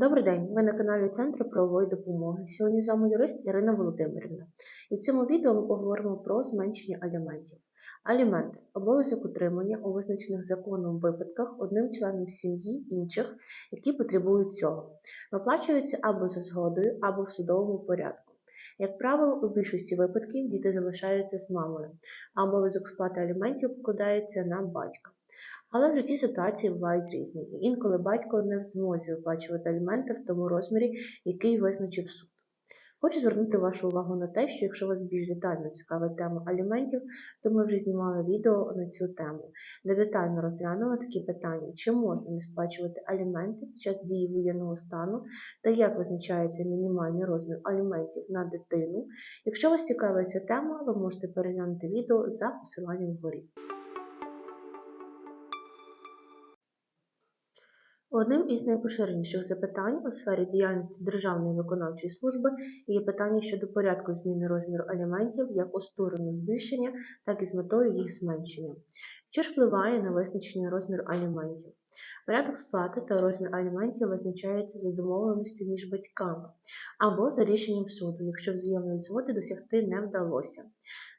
Добрий день, ви на каналі Центру правової допомоги. Сьогодні з вами юрист Ірина Володимирівна. І в цьому відео ми поговоримо про зменшення аліментів. Аліменти обов'язок утримання у визначених законом випадках одним членом сім'ї інших, які потребують цього. Виплачуються або за згодою, або в судовому порядку. Як правило, у більшості випадків діти залишаються з мамою, а обов'язок сплати аліментів покладається на батька. Але в житті ситуації бувають різні, і інколи батько не в змозі виплачувати аліменти в тому розмірі, який визначив суд. Хочу звернути вашу увагу на те, що якщо вас більш детально цікавить тема аліментів, то ми вже знімали відео на цю тему, де детально розглянули такі питання, чи можна не сплачувати аліменти під час дії воєнного стану та як визначається мінімальний розмір аліментів на дитину. Якщо вас цікавить ця тема, ви можете переглянути відео за посиланням вгорі. Одним із найпоширеніших запитань у сфері діяльності Державної виконавчої служби є питання щодо порядку зміни розміру аліментів як у сторону збільшення, так і з метою їх зменшення. Що ж впливає на визначення розміру аліментів? Порядок сплати та розмір аліментів визначається за домовленістю між батьками або за рішенням суду, якщо взаємної згоди досягти не вдалося.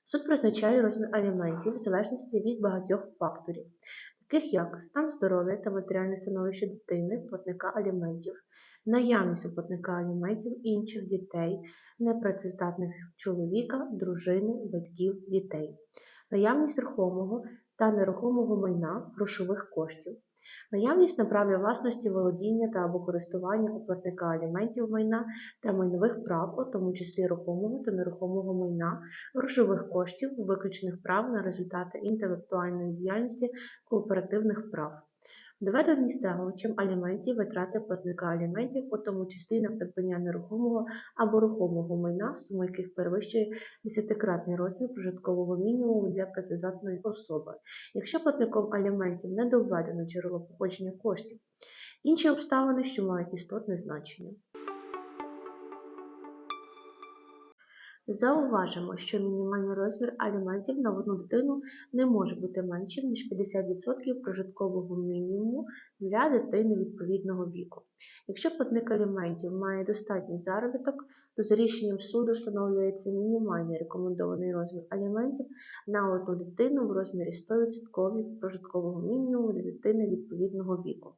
Суд призначає розмір аліментів в залежності від багатьох факторів таких як стан здоров'я та матеріальне становище дитини, платника аліментів, наявність у платника аліментів інших дітей, непрацездатних чоловіка, дружини, батьків, дітей, наявність рухомого та нерухомого майна грошових коштів, наявність на праві власності володіння та або користування у платника аліментів майна та майнових прав, у тому числі рухомого та нерухомого майна, грошових коштів, виключених прав на результати інтелектуальної діяльності кооперативних прав. Доведені стягувачем аліментів витрати платника аліментів, у тому числі на придбання нерухомого або рухомого майна, сума яких перевищує десятикратний розмір прожиткового мінімуму для працездатної особи, якщо платником аліментів не доведено джерело походження коштів, інші обставини, що мають істотне значення. Зауважимо, що мінімальний розмір аліментів на одну дитину не може бути меншим, ніж 50% прожиткового мінімуму для дитини відповідного віку. Якщо платник аліментів має достатній заробіток, то за рішенням суду встановлюється мінімальний рекомендований розмір аліментів на одну дитину в розмірі 100% прожиткового мінімуму для дитини відповідного віку.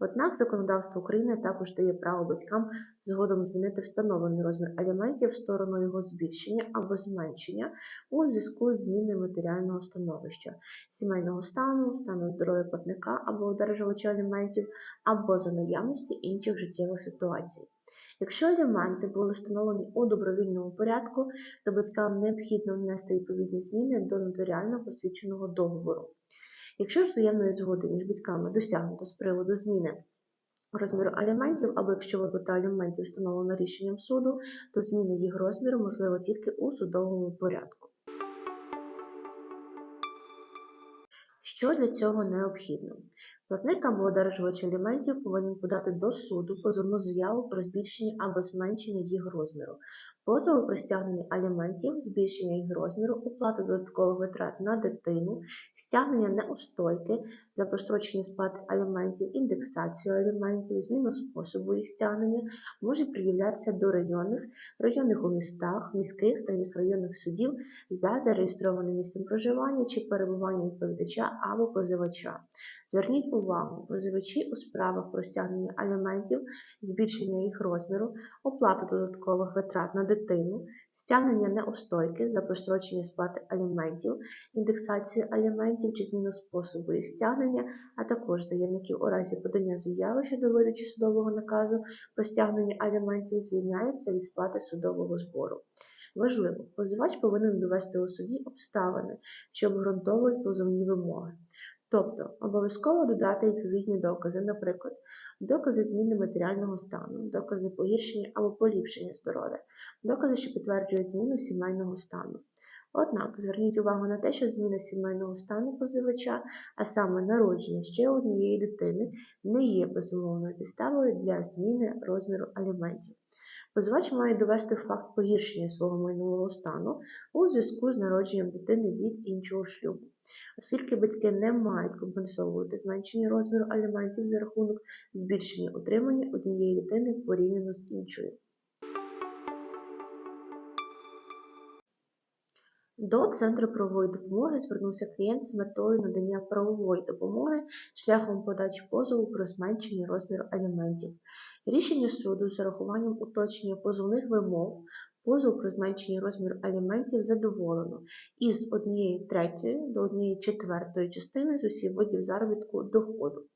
Однак законодавство України також дає право батькам згодом змінити встановлений розмір аліментів в сторону його збільшення або зменшення у зв'язку з зміною матеріального становища, сімейного стану, стану здоров'я платника або одержувача аліментів, або за наявності інших життєвих ситуацій. Якщо аліменти були встановлені у добровільному порядку, то батькам необхідно внести відповідні зміни до нотаріально посвідченого договору. Якщо взаємної згоди між батьками досягнуто з приводу зміни розміру аліментів, або якщо виплата аліментів встановлена рішенням суду, то зміна їх розміру можлива тільки у судовому порядку. Що для цього необхідно? Платник або одержувач аліментів повинен подати до суду позовну заяву про збільшення або зменшення їх розміру, позову про стягнення аліментів, збільшення їх розміру, оплату додаткових витрат на дитину, стягнення неустойки за прострочення сплати аліментів, індексацію аліментів, зміну способу їх стягнення можуть приявлятися до районних, районних у містах, міських та міськрайонних судів за зареєстрованим місцем проживання чи перебування відповідача або позивача. Зверніть увагу, позивачі у справах про стягнення аліментів, збільшення їх розміру, оплата додаткових витрат на дитину, стягнення неустойки за прострочення сплати аліментів, індексацію аліментів чи зміну способу їх стягнення, а також заявників у разі подання заяви щодо видачі судового наказу про стягнення аліментів звільняються від сплати судового збору. Важливо, позивач повинен довести у суді обставини, що обґрунтовують позовні вимоги. Тобто обов'язково додати відповідні докази, наприклад, докази зміни матеріального стану, докази погіршення або поліпшення здоров'я, докази, що підтверджують зміну сімейного стану. Однак зверніть увагу на те, що зміна сімейного стану позивача, а саме народження ще однієї дитини, не є безумовною підставою для зміни розміру аліментів. Позивач має довести факт погіршення свого майнового стану у зв'язку з народженням дитини від іншого шлюбу. Оскільки батьки не мають компенсовувати зменшення розміру аліментів за рахунок збільшення утримання однієї дитини порівняно з іншою. До Центру правової допомоги звернувся клієнт з метою надання правової допомоги шляхом подачі позову про зменшення розміру аліментів. Рішення суду з урахуванням уточнення позовних вимог позов про зменшення розміру аліментів задоволено із однієї третьої до однієї четвертої частини з усіх видів заробітку доходу.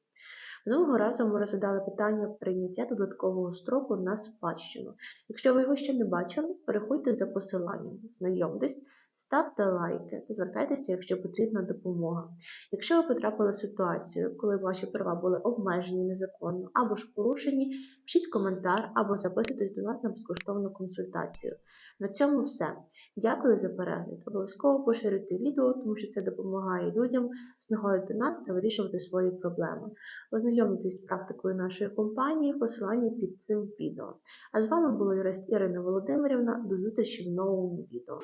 Минулого разу ми розглядали питання прийняття додаткового строку на спадщину. Якщо ви його ще не бачили, переходьте за посиланням, знайомтесь, ставте лайки та звертайтеся, якщо потрібна допомога. Якщо ви потрапили в ситуацію, коли ваші права були обмежені незаконно або ж порушені, пишіть коментар або записуйтесь до нас на безкоштовну консультацію. На цьому все. Дякую за перегляд. Обов'язково поширюйте відео, тому що це допомагає людям знаходити нас та вирішувати свої проблеми. Ознайомитись з практикою нашої компанії в посиланні під цим відео. А з вами була Ірина Володимирівна. До зустрічі в новому відео.